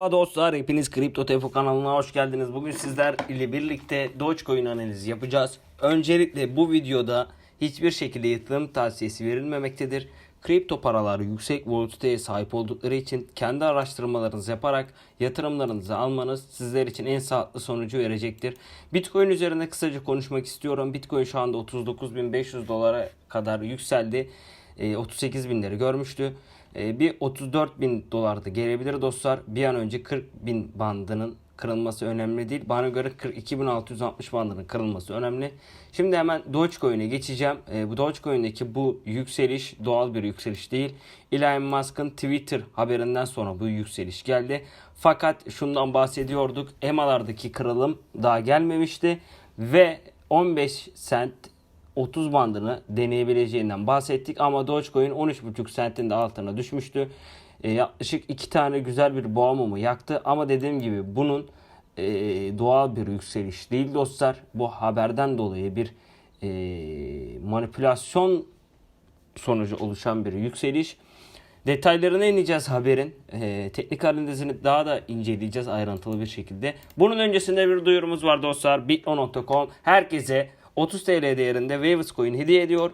Merhaba dostlar hepiniz Kripto Tefo kanalına hoş geldiniz. Bugün sizler ile birlikte Dogecoin analizi yapacağız. Öncelikle bu videoda hiçbir şekilde yatırım tavsiyesi verilmemektedir. Kripto paralar yüksek volatiliteye sahip oldukları için kendi araştırmalarınızı yaparak yatırımlarınızı almanız sizler için en sağlıklı sonucu verecektir. Bitcoin üzerinde kısaca konuşmak istiyorum. Bitcoin şu anda 39.500 dolara kadar yükseldi. E, 38 binleri görmüştü. E, bir 34 bin dolarda gelebilir dostlar. Bir an önce 40 bin bandının kırılması önemli değil. Bana göre 42.660 bandının kırılması önemli. Şimdi hemen Dogecoin'e geçeceğim. E, bu Dogecoin'deki bu yükseliş doğal bir yükseliş değil. Elon Musk'ın Twitter haberinden sonra bu yükseliş geldi. Fakat şundan bahsediyorduk. EMA'lardaki kırılım daha gelmemişti. Ve 15 sent 30 bandını deneyebileceğinden bahsettik ama Dogecoin 13.5 sentin de altına düşmüştü. E, yaklaşık iki tane güzel bir boğa mumu yaktı ama dediğim gibi bunun e, doğal bir yükseliş değil dostlar. Bu haberden dolayı bir e, manipülasyon sonucu oluşan bir yükseliş. Detaylarına ineceğiz haberin. Ee, teknik analizini daha da inceleyeceğiz ayrıntılı bir şekilde. Bunun öncesinde bir duyurumuz var dostlar. Bitno.com herkese 30 TL değerinde Waves Coin hediye ediyor.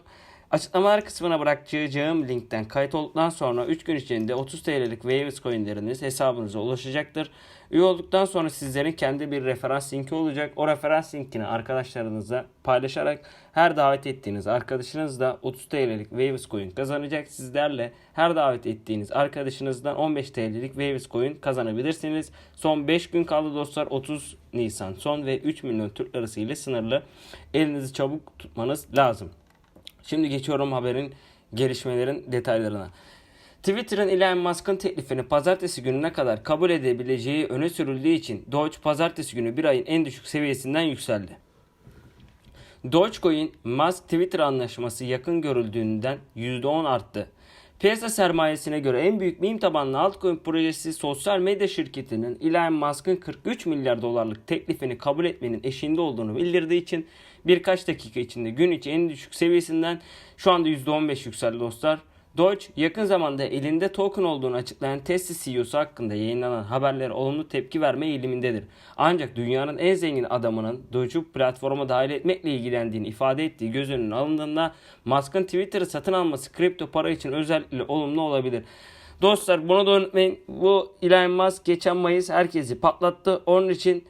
Açıklamalar kısmına bırakacağım linkten kayıt olduktan sonra 3 gün içinde 30 TL'lik Waves coinleriniz hesabınıza ulaşacaktır. Üye olduktan sonra sizlerin kendi bir referans linki olacak. O referans linkini arkadaşlarınızla paylaşarak her davet ettiğiniz arkadaşınız da 30 TL'lik Waves coin kazanacak. Sizlerle her davet ettiğiniz arkadaşınızdan 15 TL'lik Waves coin kazanabilirsiniz. Son 5 gün kaldı dostlar. 30 Nisan son ve 3 milyon Türk lirası ile sınırlı. Elinizi çabuk tutmanız lazım. Şimdi geçiyorum haberin gelişmelerin detaylarına. Twitter'ın Elon Musk'ın teklifini pazartesi gününe kadar kabul edebileceği öne sürüldüğü için Doge pazartesi günü bir ayın en düşük seviyesinden yükseldi. Dogecoin, Musk Twitter anlaşması yakın görüldüğünden %10 arttı. Piyasa sermayesine göre en büyük meme tabanlı altcoin projesi sosyal medya şirketinin Elon Musk'ın 43 milyar dolarlık teklifini kabul etmenin eşiğinde olduğunu bildirdiği için birkaç dakika içinde gün içi en düşük seviyesinden şu anda %15 yükseldi dostlar. Doge yakın zamanda elinde token olduğunu açıklayan Tesla CEO'su hakkında yayınlanan haberlere olumlu tepki verme eğilimindedir. Ancak dünyanın en zengin adamının Doge'u platforma dahil etmekle ilgilendiğini ifade ettiği göz önüne alındığında Musk'ın Twitter'ı satın alması kripto para için özellikle olumlu olabilir. Dostlar bunu da unutmayın. Bu Elon Musk geçen Mayıs herkesi patlattı. Onun için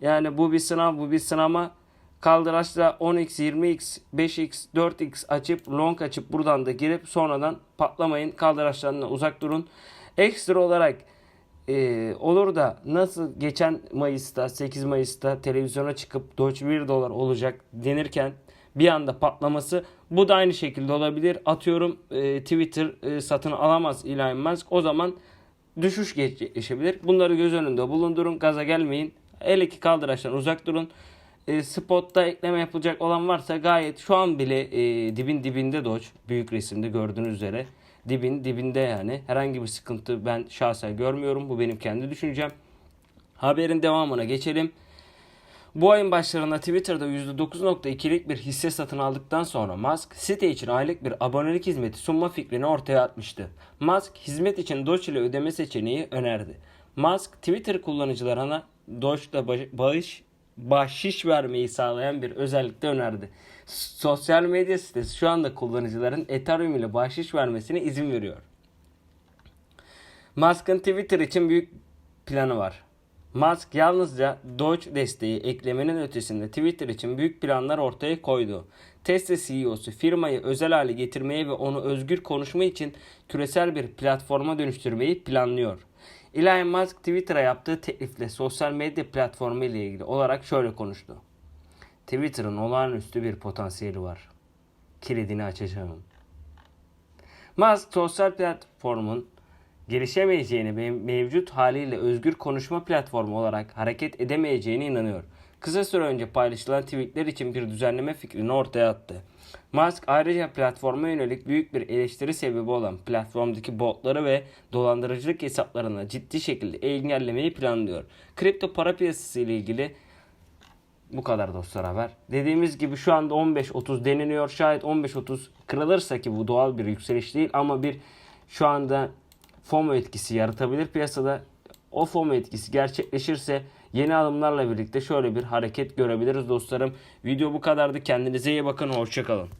yani bu bir sınav bu bir sınama. Kaldıraçla 10x, 20x, 5x, 4x açıp long açıp buradan da girip sonradan patlamayın. Kaldıraçlarından uzak durun. Ekstra olarak e, olur da nasıl geçen Mayıs'ta 8 Mayıs'ta televizyona çıkıp Doge 1 dolar olacak denirken bir anda patlaması bu da aynı şekilde olabilir. Atıyorum e, Twitter e, satın alamaz Elon Musk o zaman düşüş gerçekleşebilir. Bunları göz önünde bulundurun. Gaza gelmeyin. El iki kaldıraçtan uzak durun e, spotta ekleme yapılacak olan varsa gayet şu an bile e, dibin dibinde Doge büyük resimde gördüğünüz üzere dibin dibinde yani herhangi bir sıkıntı ben şahsen görmüyorum bu benim kendi düşüncem. Haberin devamına geçelim. Bu ayın başlarında Twitter'da %9.2'lik bir hisse satın aldıktan sonra Musk site için aylık bir abonelik hizmeti sunma fikrini ortaya atmıştı. Musk hizmet için Doge ile ödeme seçeneği önerdi. Musk Twitter kullanıcılarına Doge'da bağış bahşiş vermeyi sağlayan bir özellik de önerdi. Sosyal medya sitesi şu anda kullanıcıların Ethereum ile bahşiş vermesine izin veriyor. Musk'ın Twitter için büyük planı var. Musk yalnızca Doge desteği eklemenin ötesinde Twitter için büyük planlar ortaya koydu. Tesla CEO'su firmayı özel hale getirmeyi ve onu özgür konuşma için küresel bir platforma dönüştürmeyi planlıyor. Elon Musk Twitter'a yaptığı teklifle sosyal medya platformu ile ilgili olarak şöyle konuştu. Twitter'ın olağanüstü bir potansiyeli var. Kilidini açacağım. Musk sosyal platformun gelişemeyeceğini ve mevcut haliyle özgür konuşma platformu olarak hareket edemeyeceğine inanıyor. Kısa süre önce paylaşılan tweetler için bir düzenleme fikrini ortaya attı. Musk ayrıca platforma yönelik büyük bir eleştiri sebebi olan platformdaki botları ve dolandırıcılık hesaplarını ciddi şekilde engellemeyi planlıyor. Kripto para piyasası ile ilgili bu kadar dostlar haber. Dediğimiz gibi şu anda 15-30 deniliyor. Şayet 15-30 kırılırsa ki bu doğal bir yükseliş değil ama bir şu anda FOMO etkisi yaratabilir piyasada. o FOMO etkisi gerçekleşirse yeni alımlarla birlikte şöyle bir hareket görebiliriz dostlarım. Video bu kadardı. Kendinize iyi bakın. Hoşçakalın.